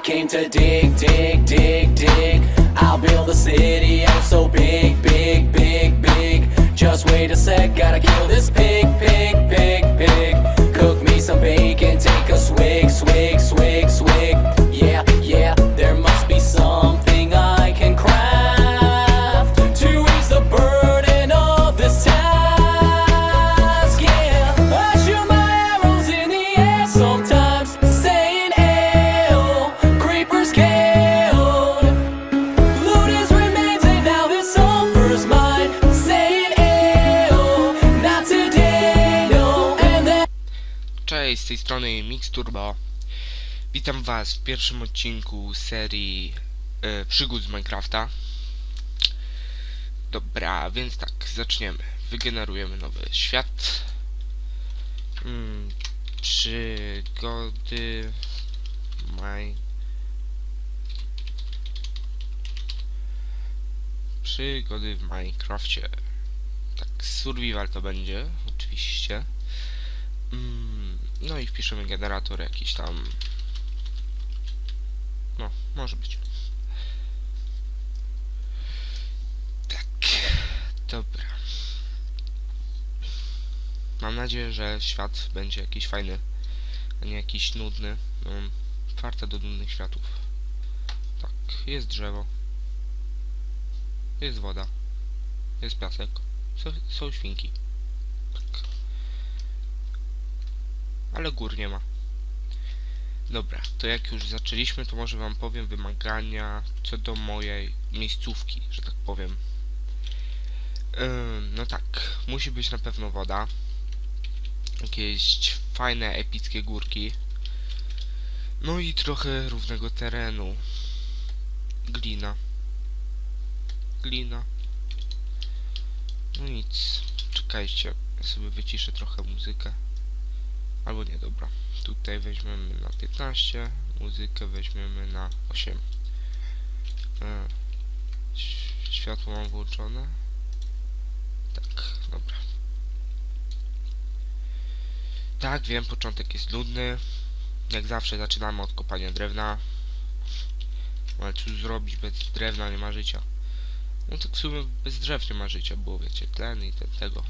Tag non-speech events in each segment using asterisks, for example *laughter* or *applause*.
I came to dig, dig, dig, dig. I'll build a city oh so big, big, big, big. Just wait a sec, gotta kill this pig, pig. Cześć, z tej strony Mix Turbo. Witam was w pierwszym odcinku serii e, przygód z Minecrafta. Dobra, więc tak, zaczniemy. Wygenerujemy nowy świat. Mm, przygody Maj... Przygody w Minecrafcie. Tak, survival to będzie, oczywiście. Mm, no i wpiszemy generator jakiś tam. No, może być. Tak, dobra. Mam nadzieję, że świat będzie jakiś fajny, a nie jakiś nudny. Otwarte do nudnych światów. Tak, jest drzewo. Jest woda. Jest piasek. Są, są świnki. Ale gór nie ma. Dobra, to jak już zaczęliśmy, to może wam powiem wymagania co do mojej miejscówki, że tak powiem. Ym, no tak, musi być na pewno woda. Jakieś fajne, epickie górki. No i trochę równego terenu. Glina. Glina. No nic, czekajcie, ja sobie wyciszę trochę muzykę. Albo nie, dobra. Tutaj weźmiemy na 15, muzykę weźmiemy na 8. E, światło mam włączone. Tak, dobra. Tak, wiem, początek jest nudny. Jak zawsze zaczynamy od kopania drewna. Ale cóż zrobić, bez drewna nie ma życia. No tak w sumie bez drzew nie ma życia, bo wiecie, tlen i te, tego.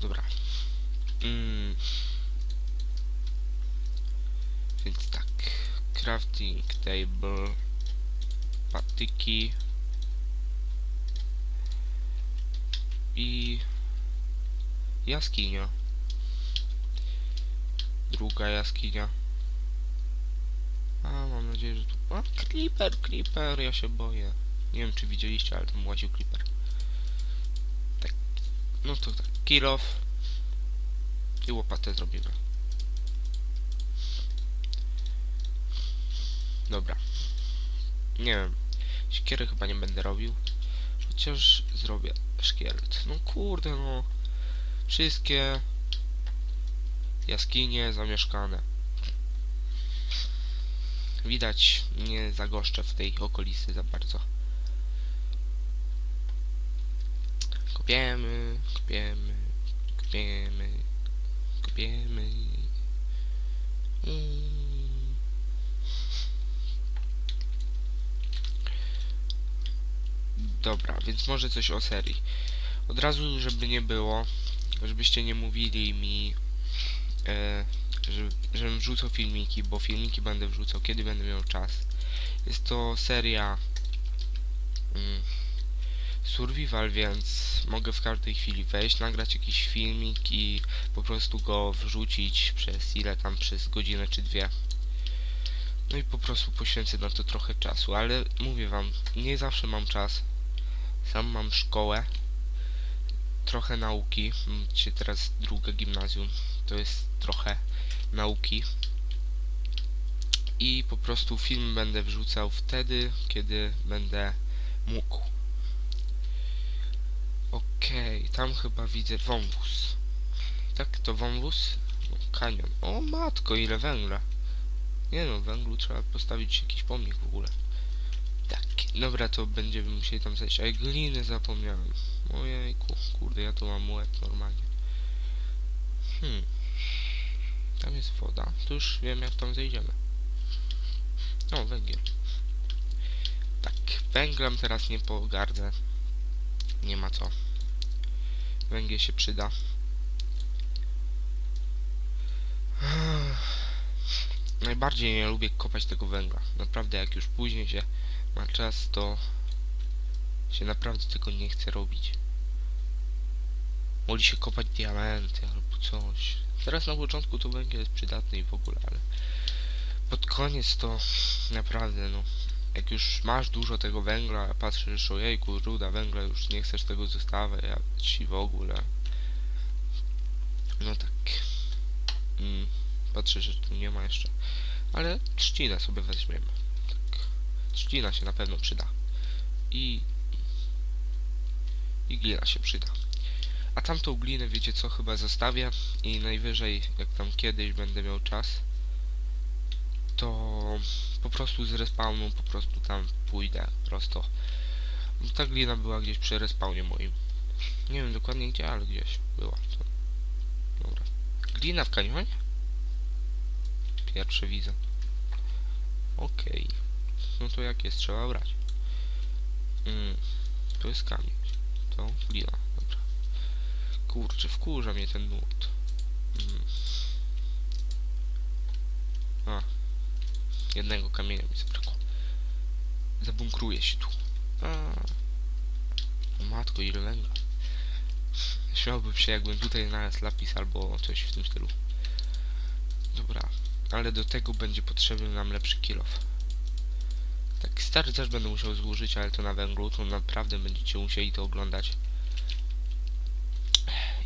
Dobra, Mm. Więc tak. Crafting table. Patyki. I jaskinia. Druga jaskinia. A, mam nadzieję, że tu... A, creeper, creeper, ja się boję. Nie wiem, czy widzieliście, ale tam łaził creeper. Tak. No to tak. Kill off. I łopatę zrobimy. Dobra. Nie wiem. Siekiery chyba nie będę robił. Chociaż zrobię szkielet. No kurde no. Wszystkie jaskinie zamieszkane. Widać, nie zagoszczę w tej okolicy za bardzo. Kopiemy, kopiemy, kopiemy, kopiemy. Mm. Dobra, więc może coś o serii. Od razu, żeby nie było, żebyście nie mówili mi, e, że, żebym wrzucał filmiki, bo filmiki będę wrzucał, kiedy będę miał czas. Jest to seria mm, survival, więc mogę w każdej chwili wejść, nagrać jakiś filmik i po prostu go wrzucić przez ile tam, przez godzinę czy dwie. No i po prostu poświęcę na to trochę czasu, ale mówię wam, nie zawsze mam czas. Sam mam szkołę, trochę nauki, dzisiaj teraz drugie gimnazjum, to jest trochę nauki. I po prostu film będę wrzucał wtedy, kiedy będę mógł. Okej, tam chyba widzę wąwóz. Tak, to wąwóz? No, kanion. O matko, ile węgla. Nie no, węglu trzeba postawić jakiś pomnik w ogóle. Tak, dobra, to będziemy musieli tam zejść. A gliny zapomniałem. Ojejku, kurde, ja tu mam łeb normalnie. Hmm. Tam jest woda. To już wiem, jak tam zejdziemy. No, węgiel. Tak, węglem teraz nie pogardzę. Nie ma co. Węgiel się przyda. Najbardziej nie lubię kopać tego węgla. Naprawdę, jak już później się ma czas, to się naprawdę tego nie chce robić. Woli się kopać diamenty albo coś. Teraz na początku to węgiel jest przydatny i w ogóle, ale pod koniec to naprawdę no. Jak już masz dużo tego węgla, patrzysz, ojejku, ruda węgla, już nie chcesz tego zostawiać i w ogóle. No tak. Mm, patrzę, że tu nie ma jeszcze. Ale trzcinę sobie weźmiemy. Tak. Trzcina się na pewno przyda. I... I glina się przyda. A tamtą glinę, wiecie co, chyba zostawię i najwyżej, jak tam kiedyś będę miał czas, to po prostu z respawnu po prostu tam pójdę prosto. Bo Ta glina była gdzieś przy respawnie moim. Nie wiem dokładnie gdzie, ale gdzieś była. Dobra. Glina w kanionie? Pierwsze widzę. Okej. No to jak jest, trzeba brać. Mm. To jest kamień. To glina. Dobra. Kurczę, wkurza mnie ten nurt. Mm. A. Jednego kamienia mi zabrakło. Zabunkruję się tu. A. Matko, ile węgla. Śmiałbym się, jakbym tutaj znalazł lapis albo coś w tym stylu. Dobra, ale do tego będzie potrzebny nam lepszy kilof. Tak, stary też będę musiał złożyć, ale to na węglu, to naprawdę będziecie musieli to oglądać.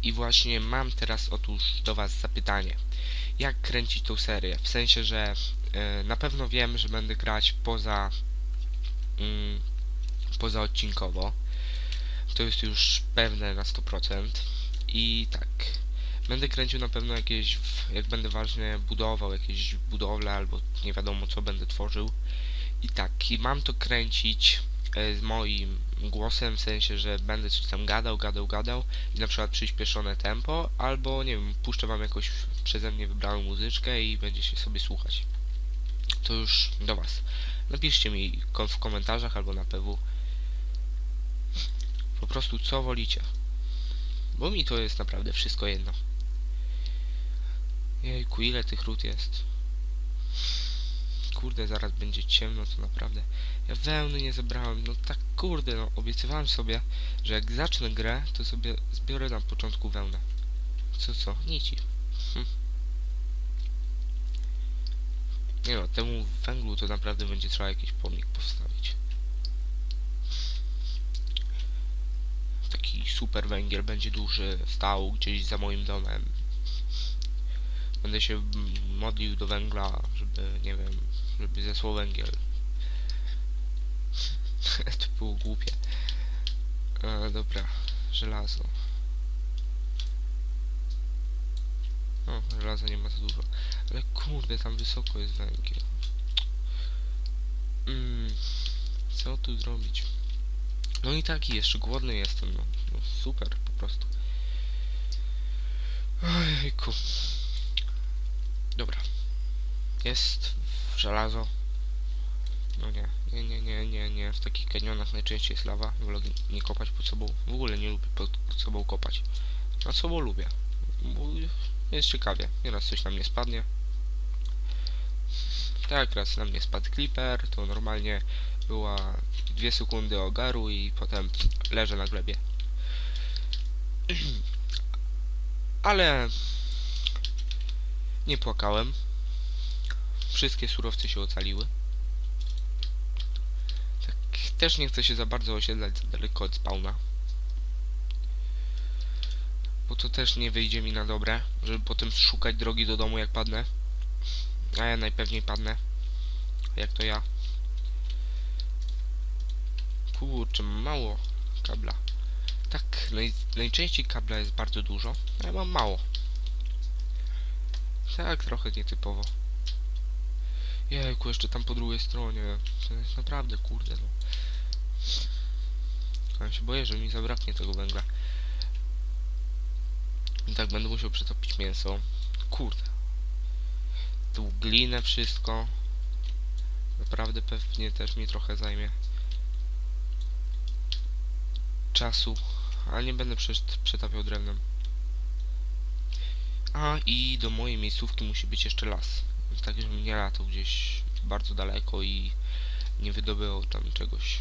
I właśnie mam teraz otóż do was zapytanie. Jak kręcić tą serię? W sensie, że e, na pewno wiem, że będę grać poza mm, poza odcinkowo. To jest już pewne na 100%. I tak. Będę kręcił na pewno jakieś, jak będę ważnie budował jakieś budowle albo nie wiadomo co będę tworzył. I tak, i mam to kręcić e, z moim głosem, w sensie, że będę coś tam gadał, gadał, gadał i na przykład przyspieszone tempo, albo nie wiem, puszczę wam jakąś przeze mnie wybraną muzyczkę i będziecie sobie słuchać. To już do was. Napiszcie mi w komentarzach albo na PW po prostu co wolicie. Bo mi to jest naprawdę wszystko jedno. Jejku, ile tych ród jest? Kurde, zaraz będzie ciemno, to naprawdę. Ja wełny nie zebrałem, no tak kurde, no obiecywałem sobie, że jak zacznę grę, to sobie zbiorę na początku wełnę. Co, co? Nici. Hm. Nie no, temu węglu to naprawdę będzie trzeba jakiś pomnik postawić. Taki super węgiel będzie duży, stał gdzieś za moim domem. Będę się modlił do węgla, żeby, nie wiem, żeby zesłał węgiel. *laughs* to było głupie. E, dobra, żelazo. O, żelaza nie ma za dużo. Ale kurde, tam wysoko jest węgiel. Mm, co tu zrobić? No i taki jeszcze głodny jestem, no. no super, po prostu. Ojejku. Dobra. Jest żelazo. No nie, nie, nie, nie, nie, nie. W takich kanionach najczęściej jest lawa. Wolę nie kopać pod sobą. W ogóle nie lubię pod sobą kopać. Nad sobą lubię. Bo jest ciekawie. Nieraz coś na mnie spadnie. Tak, raz na mnie spadł clipper, to normalnie była dwie sekundy ogaru i potem leżę na glebie. *clears throat* Ale nie płakałem. Wszystkie surowce się ocaliły. Tak, też nie chcę się za bardzo osiedlać za daleko od spawna. Bo to też nie wyjdzie mi na dobre, żeby potem szukać drogi do domu jak padnę. A ja najpewniej padnę. Jak to ja. Kurczę, mało kabla. Tak, naj, najczęściej kabla jest bardzo dużo, a ja mam mało. Tak, trochę nietypowo. Jejku, jeszcze tam po drugiej stronie. To jest naprawdę, kurde, no. Ja się boję, że mi zabraknie tego węgla. I tak będę musiał przetopić mięso. Kurde. Tu glinę wszystko. naprawdę pewnie też mi trochę zajmie czasu, ale nie będę przetapiał drewnem. A i do mojej miejscówki musi być jeszcze las. Tak, żebym nie latał gdzieś bardzo daleko i nie wydobywał tam czegoś.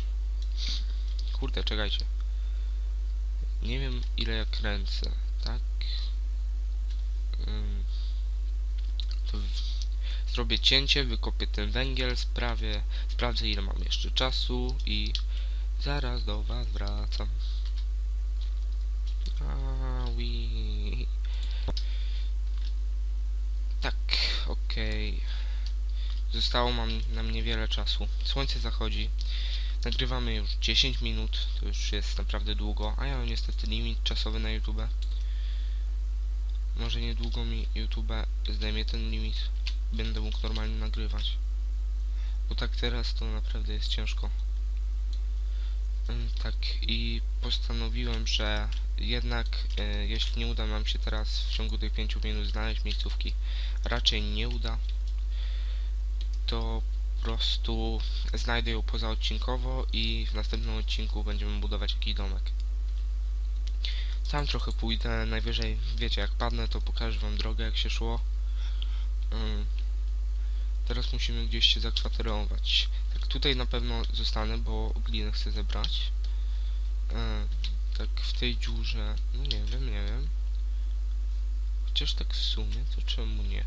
Kurde, czekajcie. Nie wiem ile ja kręcę, tak? To zrobię cięcie, wykopię ten węgiel, sprawię, sprawdzę ile mam jeszcze czasu i zaraz do was wracam. Aui. Tak, okej. Zostało mam, nam niewiele czasu. Słońce zachodzi. Nagrywamy już 10 minut, to już jest naprawdę długo, a ja mam niestety limit czasowy na YouTube. Może niedługo mi YouTube zdejmie ten limit. Będę mógł normalnie nagrywać. Bo tak teraz to naprawdę jest ciężko. Tak i postanowiłem, że jednak e, jeśli nie uda nam się teraz w ciągu tych 5 minut znaleźć miejscówki, raczej nie uda, to po prostu znajdę ją pozaodcinkowo i w następnym odcinku będziemy budować jakiś domek. Sam trochę pójdę, najwyżej, wiecie, jak padnę, to pokażę wam drogę, jak się szło. Ym, teraz musimy gdzieś się zakwaterować. Tak, tutaj na pewno zostanę, bo glinę chcę zebrać. Ym, tak w tej dziurze, no nie wiem, nie wiem. Chociaż tak w sumie, to czemu nie?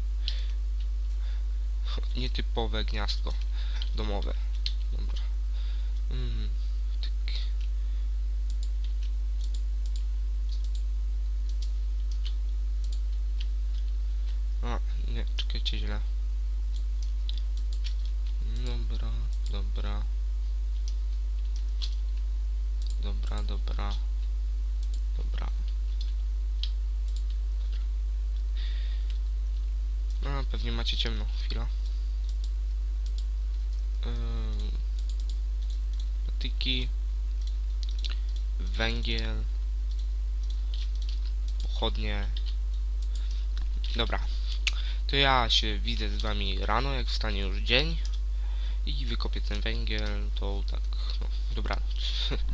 *laughs* Nietypowe gniazdko domowe. Dobra. Mm, tak. A, nie, czekajcie źle. Dobra, dobra. Dobra, dobra. Dobra. Pewnie macie ciemno. Chwila. Patyki. Węgiel. Pochodnie. Dobra. To ja się widzę z wami rano, jak wstanie już dzień. I wykopię ten węgiel, to tak, no, dobranoc. *laughs*